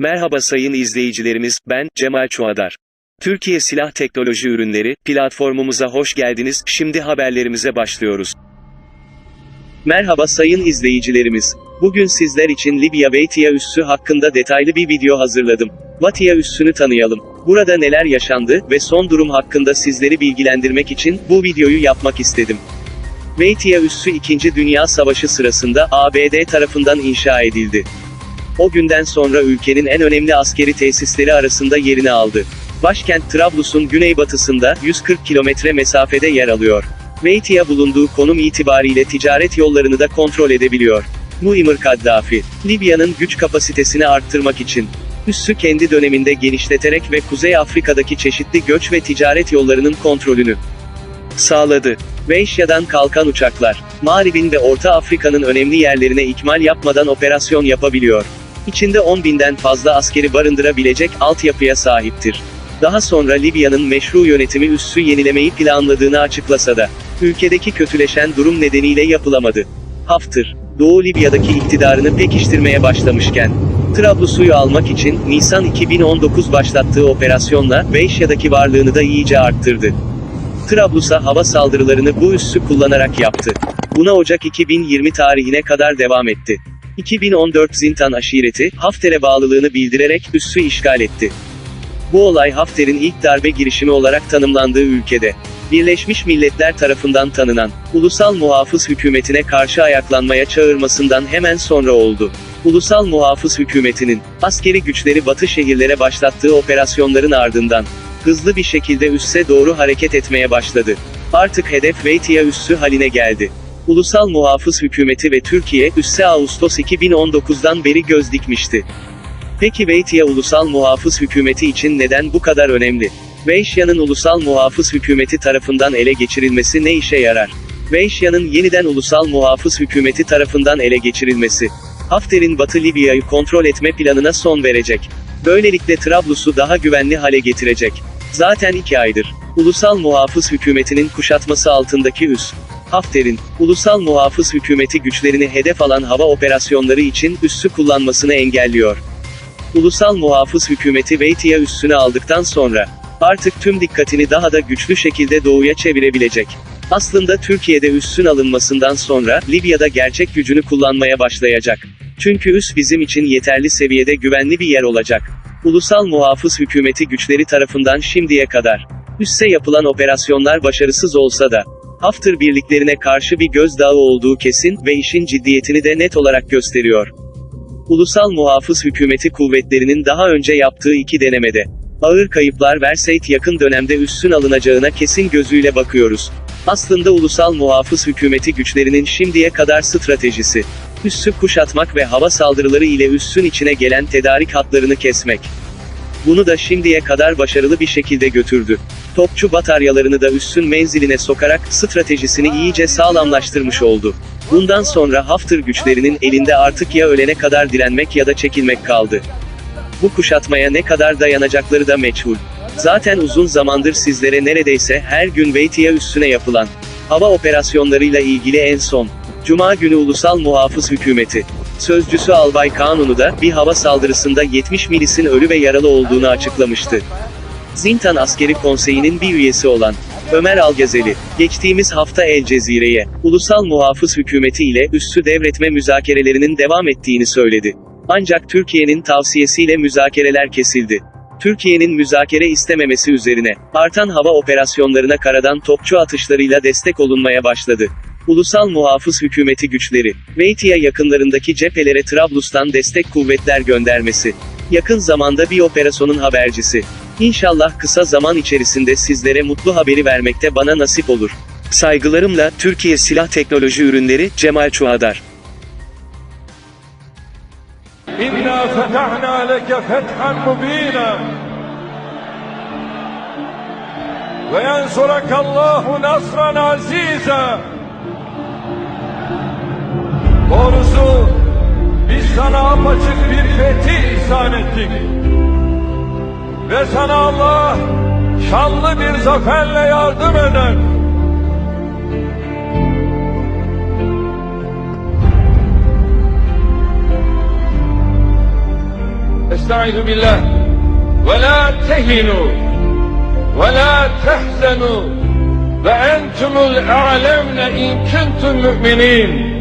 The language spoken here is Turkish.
Merhaba sayın izleyicilerimiz, ben Cemal Çuadar. Türkiye Silah Teknoloji Ürünleri platformumuza hoş geldiniz. Şimdi haberlerimize başlıyoruz. Merhaba sayın izleyicilerimiz. Bugün sizler için Libya Veytiya üssü hakkında detaylı bir video hazırladım. Vatiya üssünü tanıyalım. Burada neler yaşandı ve son durum hakkında sizleri bilgilendirmek için bu videoyu yapmak istedim. Veytiya üssü 2. Dünya Savaşı sırasında ABD tarafından inşa edildi. O günden sonra ülkenin en önemli askeri tesisleri arasında yerini aldı. Başkent Trablus'un güneybatısında 140 kilometre mesafede yer alıyor. Veytiya bulunduğu konum itibariyle ticaret yollarını da kontrol edebiliyor. Muammar Kaddafi, Libya'nın güç kapasitesini arttırmak için üssü kendi döneminde genişleterek ve Kuzey Afrika'daki çeşitli göç ve ticaret yollarının kontrolünü sağladı. Veyşya'dan kalkan uçaklar, Mağrib'in ve Orta Afrika'nın önemli yerlerine ikmal yapmadan operasyon yapabiliyor. İçinde 10 binden fazla askeri barındırabilecek altyapıya sahiptir. Daha sonra Libya'nın meşru yönetimi üssü yenilemeyi planladığını açıklasa da, ülkedeki kötüleşen durum nedeniyle yapılamadı. Hafter, Doğu Libya'daki iktidarını pekiştirmeye başlamışken, Trablus'u almak için Nisan 2019 başlattığı operasyonla Veyşya'daki varlığını da iyice arttırdı. Trablus'a hava saldırılarını bu üssü kullanarak yaptı. Buna Ocak 2020 tarihine kadar devam etti. 2014 Zintan aşireti, Hafter'e bağlılığını bildirerek üssü işgal etti. Bu olay Hafter'in ilk darbe girişimi olarak tanımlandığı ülkede, Birleşmiş Milletler tarafından tanınan, Ulusal Muhafız Hükümetine karşı ayaklanmaya çağırmasından hemen sonra oldu. Ulusal Muhafız Hükümeti'nin, askeri güçleri batı şehirlere başlattığı operasyonların ardından, hızlı bir şekilde üsse doğru hareket etmeye başladı. Artık hedef Veytiya üssü haline geldi. Ulusal Muhafız Hükümeti ve Türkiye, üsse Ağustos 2019'dan beri göz dikmişti. Peki Veytiya Ulusal Muhafız Hükümeti için neden bu kadar önemli? Veyşya'nın Ulusal Muhafız Hükümeti tarafından ele geçirilmesi ne işe yarar? Veyşya'nın yeniden Ulusal Muhafız Hükümeti tarafından ele geçirilmesi, Hafter'in Batı Libya'yı kontrol etme planına son verecek. Böylelikle Trablus'u daha güvenli hale getirecek. Zaten iki aydır, Ulusal Muhafız Hükümeti'nin kuşatması altındaki üs, Hafter'in, Ulusal Muhafız Hükümeti güçlerini hedef alan hava operasyonları için üssü kullanmasını engelliyor. Ulusal Muhafız Hükümeti Veytiya üssünü aldıktan sonra, artık tüm dikkatini daha da güçlü şekilde doğuya çevirebilecek. Aslında Türkiye'de üssün alınmasından sonra, Libya'da gerçek gücünü kullanmaya başlayacak. Çünkü üs bizim için yeterli seviyede güvenli bir yer olacak. Ulusal Muhafız Hükümeti güçleri tarafından şimdiye kadar, üsse yapılan operasyonlar başarısız olsa da, Hafter birliklerine karşı bir gözdağı olduğu kesin ve işin ciddiyetini de net olarak gösteriyor. Ulusal Muhafız Hükümeti kuvvetlerinin daha önce yaptığı iki denemede, ağır kayıplar verseyt yakın dönemde üssün alınacağına kesin gözüyle bakıyoruz. Aslında Ulusal Muhafız Hükümeti güçlerinin şimdiye kadar stratejisi, üssü kuşatmak ve hava saldırıları ile üssün içine gelen tedarik hatlarını kesmek. Bunu da şimdiye kadar başarılı bir şekilde götürdü. Topçu bataryalarını da üssün menziline sokarak stratejisini iyice sağlamlaştırmış oldu. Bundan sonra Hafter güçlerinin elinde artık ya ölene kadar direnmek ya da çekilmek kaldı. Bu kuşatmaya ne kadar dayanacakları da meçhul. Zaten uzun zamandır sizlere neredeyse her gün Veytiya üssüne yapılan hava operasyonlarıyla ilgili en son Cuma günü Ulusal Muhafız Hükümeti Sözcüsü Albay Kanunu da bir hava saldırısında 70 milisin ölü ve yaralı olduğunu açıklamıştı. Zintan Askeri Konseyi'nin bir üyesi olan Ömer Algazeli, geçtiğimiz hafta El Cezire'ye, Ulusal Muhafız Hükümeti ile üssü devretme müzakerelerinin devam ettiğini söyledi. Ancak Türkiye'nin tavsiyesiyle müzakereler kesildi. Türkiye'nin müzakere istememesi üzerine, artan hava operasyonlarına karadan topçu atışlarıyla destek olunmaya başladı. Ulusal Muhafız Hükümeti güçleri, Beytiye yakınlarındaki cephelere Trablus'tan destek kuvvetler göndermesi. Yakın zamanda bir operasyonun habercisi. İnşallah kısa zaman içerisinde sizlere mutlu haberi vermekte bana nasip olur. Saygılarımla Türkiye Silah Teknoloji Ürünleri Cemal Çuhadar. İnna fetahna leke fethan mubina ve yensuraka nasran aziza Doğrusu biz sana apaçık bir fethi ihsan ettik. Ve sana Allah şanlı bir zaferle yardım eder. Estaizu billah. Ve la tehinu ve la tehzenu ve entumul a'lemne in kuntum mu'minin.